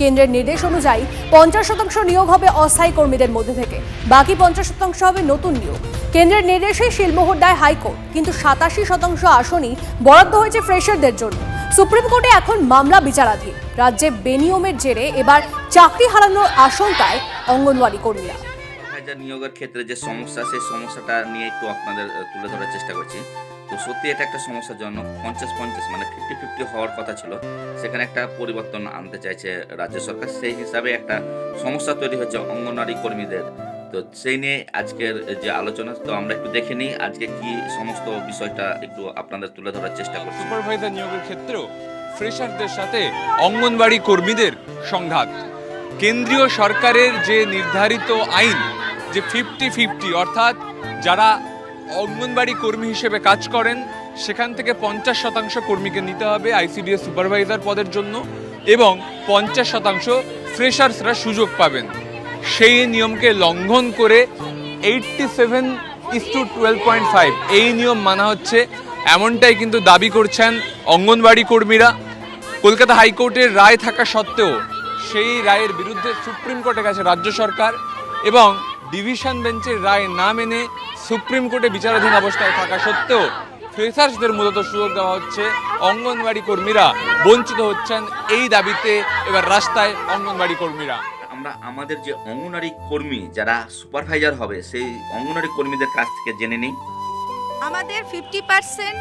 কেন্দ্রের নির্দেশ অনুযায়ী পঞ্চাশ শতাংশ নিয়োগ হবে অস্থায়ী কর্মীদের মধ্যে থেকে। বাকি পঞ্চাশ শতাংশ হবে নতুন নিয়োগ। কেন্দ্রের নির্দেশে শিলমোহর দেয় হাইকোর্ট, কিন্তু সাতাশি শতাংশ আসনই বরাদ্দ হয়েছে ফ্রেশারদের জন্য। সুপ্রিম কোর্টে এখন মামলা বিচারাধীন। রাজ্যে বেনিয়মের জেরে এবার চাকরি হারানোর আশঙ্কায় অঙ্গনওয়াড়ি কর্মীরা। নিয়োগের ক্ষেত্রে যে সমস্যা, সেই সমস্যাটা নিয়ে একটু আপনাদের তুলে ধরার চেষ্টা করছি। তো সত্যি এটা একটা সমস্যার জন্য পঞ্চাশ পঞ্চাশ মানে ফিফটি ফিফটি হওয়ার কথা ছিল। সেখানে একটা পরিবর্তন আনতে চাইছে রাজ্য সরকার। সেই হিসাবে একটা সমস্যা তৈরি হচ্ছে অঙ্গনওয়াড়ি কর্মীদের। তো সেই নিয়ে আজকের যে আলোচনা, তো আমরা একটু দেখে নিই আজকে কি সমস্ত বিষয়টা একটু আপনাদের তুলে ধরার চেষ্টা করছি। সুপারভাইজার নিয়োগের ক্ষেত্রেও ফ্রেশারদের সাথে অঙ্গনবাড়ি কর্মীদের সংঘাত। কেন্দ্রীয় সরকারের যে নির্ধারিত আইন, যে ফিফটি ফিফটি অর্থাৎ যারা অঙ্গনবাড়ি কর্মী হিসেবে কাজ করেন সেখান থেকে পঞ্চাশ শতাংশ কর্মীকে নিতে হবে আইসিডিএস সুপারভাইজার পদের জন্য এবং পঞ্চাশ শতাংশ ফ্রেশার্সরা সুযোগ পাবেন। সেই নিয়মকে লঙ্ঘন করে eighty seven is to twelve point five এই নিয়ম মানা হচ্ছে। এমনটাই কিন্তু দাবি করছেন অঙ্গনবাড়ি কর্মীরা। কলকাতা হাইকোর্টের রায় থাকা সত্ত্বেও সেই রায়ের বিরুদ্ধে সুপ্রিম কোর্টে গেছে রাজ্য সরকার এবং ডিভিশন বেঞ্চের রায় না মেনে সুপ্রিম কোর্টে বিচারাধীন অবস্থায় থাকা সত্ত্বেও ফ্রেশার্সদের মূলত সুযোগ দেওয়া হচ্ছে অঙ্গনবাড়ি কর্মীরা। বঞ্চিত হচ্ছেন এই দাবিতে এবার রাস্তায় অঙ্গনবাড়ি কর্মীরা। আমরা আমাদের যে অঙ্গনওয়াড়ি কর্মী যারা সুপারভাইজার হবে সেই অঙ্গনওয়াড়ি কর্মীদের কাছ থেকে জেনে নিই। আমাদের ফিফটি পার্সেন্ট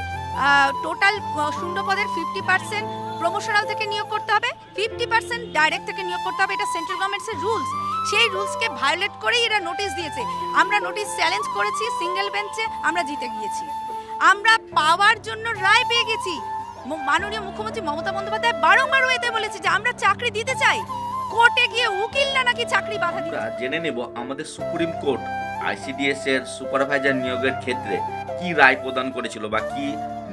টোটাল শূন্য পদের ফিফটি পার্সেন্ট প্রমোশনাল থেকে নিয়োগ করতে হবে ফিফটি পার্সেন্ট ডাইরেক্ট থেকে নিয়োগ করতে হবে। এটা সেন্ট্রাল গভর্নমেন্টসের রুলস সেই রুলসকে ভায়োলেট করেই এরা নোটিশ দিয়েছে। আমরা নোটিশ চ্যালেঞ্জ করেছি, সিঙ্গেল বেঞ্চে আমরা জিতে গিয়েছি। আমরা পাওয়ার জন্য রায় পেয়ে গেছি। মাননীয় মুখ্যমন্ত্রী মমতা বন্দ্যোপাধ্যায় বারংবার এতে বলেছে যে আমরা চাকরি দিতে চাই। কোর্টে গিয়ে উকিল না নাকি চাকরি বাধা দিতে জেনে নেব আমাদের সুপ্রিম কোর্ট আইসিডিএস এর সুপারভাইজার নিয়োগের ক্ষেত্রে কি রায় প্রদান করেছিল বা কি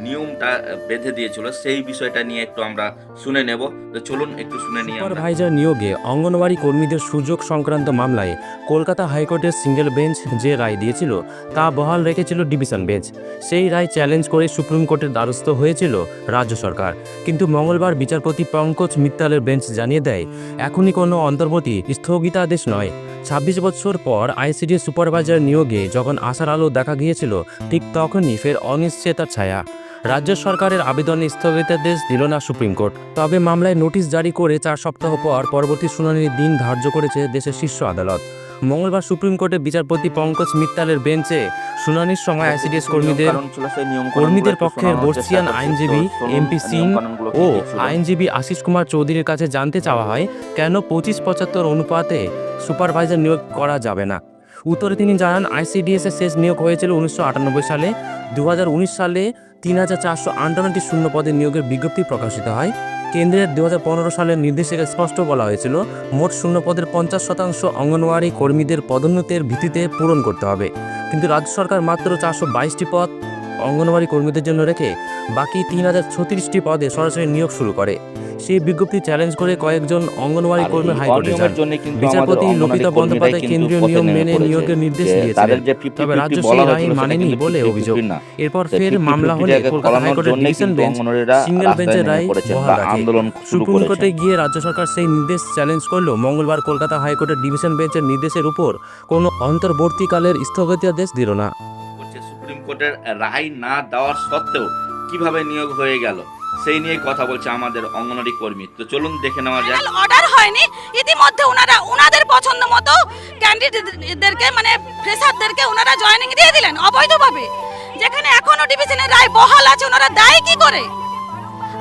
নিয়মটা বেঁধে দিয়েছিল, সেই বিষয়টা নিয়ে একটু আমরা শুনে নেব। তো চলুন একটু শুনে নিই সুপারভাইজার নিয়োগে অঙ্গনওয়াড়ি কর্মীদের সুযোগ সংক্রান্ত মামলায় কলকাতা হাইকোর্টের সিঙ্গেল বেঞ্চ যে রায় দিয়েছিল, তা বহাল রেখেছিল ডিভিশন বেঞ্চ। সেই রায় চ্যালেঞ্জ করে সুপ্রিম কোর্টের দ্বারস্থ হয়েছিল রাজ্য সরকার। কিন্তু মঙ্গলবার বিচারপতি পঙ্কজ মিত্তালের বেঞ্চ জানিয়ে দেয়, এখনই কোনো অন্তর্বর্তী স্থগিতাদেশ নয়। ছাব্বিশ বছর পর আইসিডি সুপারভাইজার নিয়োগে যখন আশার আলো দেখা গিয়েছিল, ঠিক তখনই ফের অনিশ্চয়তার ছায়া। রাজ্য সরকারের আবেদন স্থগিতাদেশ দিল না সুপ্রিম কোর্ট। তবে মামলায় নোটিশ জারি করে চার সপ্তাহ পর পরবর্তী শুনানির দিন ধার্য করেছে দেশের শীর্ষ আদালত। মঙ্গলবার সুপ্রিম কোর্টে বিচারপতি পঙ্কজ মিত্তালের বেঞ্চে শুনানির সময় আইসিডিএস কর্মীদের কর্মীদের পক্ষের বর্ষিয়ান আইনজীবী এমপি সিং ও আইনজীবী আশিস কুমার চৌধুরীর কাছে জানতে চাওয়া হয় কেন পঁচিশ পঁচাত্তর অনুপাতে সুপারভাইজার নিয়োগ করা যাবে না। উত্তরে তিনি জানান আইসিডিএসের শেষ নিয়োগ হয়েছিল উনিশশো আটানব্বই সালে। দু হাজার উনিশ সালে তিন হাজার চারশো আটান্নটি শূন্য পদে নিয়োগের বিজ্ঞপ্তি প্রকাশিত হয়। কেন্দ্রের দু হাজার পনেরো সালের নির্দেশিকা স্পষ্ট বলা হয়েছিল, মোট শূন্য পদের পঞ্চাশ শতাংশ অঙ্গনওয়াড়ি কর্মীদের পদোন্নতির ভিত্তিতে পূরণ করতে হবে। কিন্তু রাজ্য সরকার মাত্র চারশো বাইশটি পদ অঙ্গনওয়াড়ি কর্মীদের জন্য রেখে বাকি তিন হাজার ছত্রিশটি পদে সরাসরি নিয়োগ শুরু করে। সেই বিজ্ঞপ্তি চ্যালেঞ্জ করে কয়েকজন অঙ্গনওয়াড়ি কর্মী হাইকোর্টে যান। বিচারপতি অঙ্গনওয়াড়ি বন্দ্যোপাধ্যায় কেন্দ্রীয় নিয়ম মেনে নিয়োগের নির্দেশ দিয়েছিলেন তাদের যে 50 তবে রাজ্য সেই রায় মানেনি বলে অভিযোগ। এরপর ফের মামলা হলে কলকাতা হাইকোর্টের ডিভিশন বেঞ্চ সিঙ্গেল বেঞ্চের রায় বহাল আন্দোলন সুপ্রিম কোর্টে গিয়ে রাজ্য সরকার সেই নির্দেশ চ্যালেঞ্জ করলেও মঙ্গলবার কলকাতা হাইকোর্টের ডিভিশন বেঞ্চের নির্দেশের উপর কোনো অন্তর্বর্তীকালের স্থগিতাদেশ দিল না। সুপ্রিম কোর্টের রায় না দেওয়ার সত্ত্বেও কীভাবে নিয়োগ হয়ে গেল, সেই নিয়ে কথা বলছে আমাদের অঙ্গনওয়াড়ি কর্মী। তো চলুন দেখে নেওয়া যাক। অর্ডার হয়নি। ইতিমধ্যে ওনারা, ওনাদের পছন্দ মতো ক্যান্ডিডেটদেরকে মানে ফ্রেশারদেরকে ওনারা জয়েনিং দিয়ে দিলেন, অবৈধভাবে। যেখানে এখনও ডিভিশনের রায় বহাল আছে, ওনারা দায় কি করে?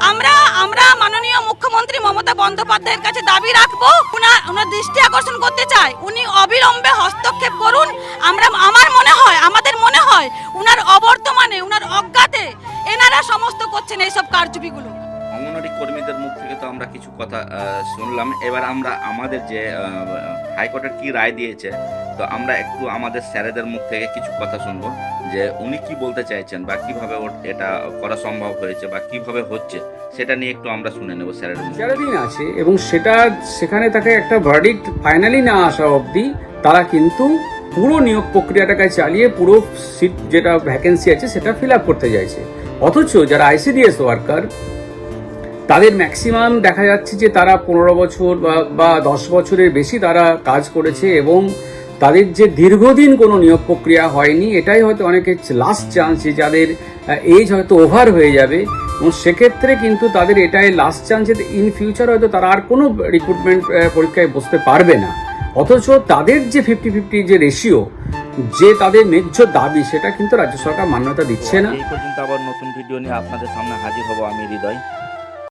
আমরা আমরা মাননীয় মুখ্যমন্ত্রী মমতা বন্দ্যোপাধ্যায়ের কাছে দাবি রাখব ওনার ওনার দৃষ্টি আকর্ষণ করতে চাই উনি অবিলম্বে হস্তক্ষেপ করুন। আমরা, আমার মনে হয়, আমাদের উনার অবর্তমানে উনার অজ্ঞাতে এনারা সমস্ত করছেন এইসব কারচুপিগুলো অঙ্গনওয়াড়ি কর্মীদের মুখ থেকে তো আমরা কিছু কথা শুনলাম এবার আমরা আমাদের যে হাইকোর্টের কি রায় দিয়েছে তো আমরা একটু আমাদের স্যারেদের মুখ থেকে কিছু কথা শুনব যে উনি কি বলতে চাইছেন বা কীভাবে ওর- এটা করা সম্ভব হয়েছে বা কীভাবে হচ্ছে সেটা নিয়ে একটু আমরা শুনে নেব স্যারের। বিচারাধীন আছে এবং সেটা সেখানে তাকে একটা ভার্ডিক্ট ফাইনালি না আসা অবধি তারা কিন্তু পুরো নিয়োগ প্রক্রিয়াটাকে চালিয়ে পুরো সিট যেটা ভ্যাকেন্সি আছে সেটা ফিল আপ করতে চাইছে। অথচ যারা আইসিডিএস ওয়ার্কার তাদের ম্যাক্সিমাম দেখা যাচ্ছে যে তারা পনেরো বছর বা- দশ বছরের বেশি তারা কাজ করেছে এবং তাদের যে দীর্ঘদিন কোনো নিয়োগ প্রক্রিয়া হয়নি, এটাই হয়তো অনেকের লাস্ট চান্স যে যাদের এজ হয়তো ওভার হয়ে যাবে এবং সেক্ষেত্রে কিন্তু তাদের এটাই লাস্ট চান্স ইন ফিউচার হয়তো তারা আর কোনো রিক্রুটমেন্ট পরীক্ষায় বসতে পারবে না। অথচ তাদের যে ফিফটি ফিফটি যে রেশিও যে তাদের ন্যায্য দাবি, সেটা কিন্তু রাজ্য সরকার মান্যতা দিচ্ছে না। এই পর্যন্ত আবার নতুন ভিডিও নিয়ে আপনাদের সামনে হাজির হব আমি হৃদয়।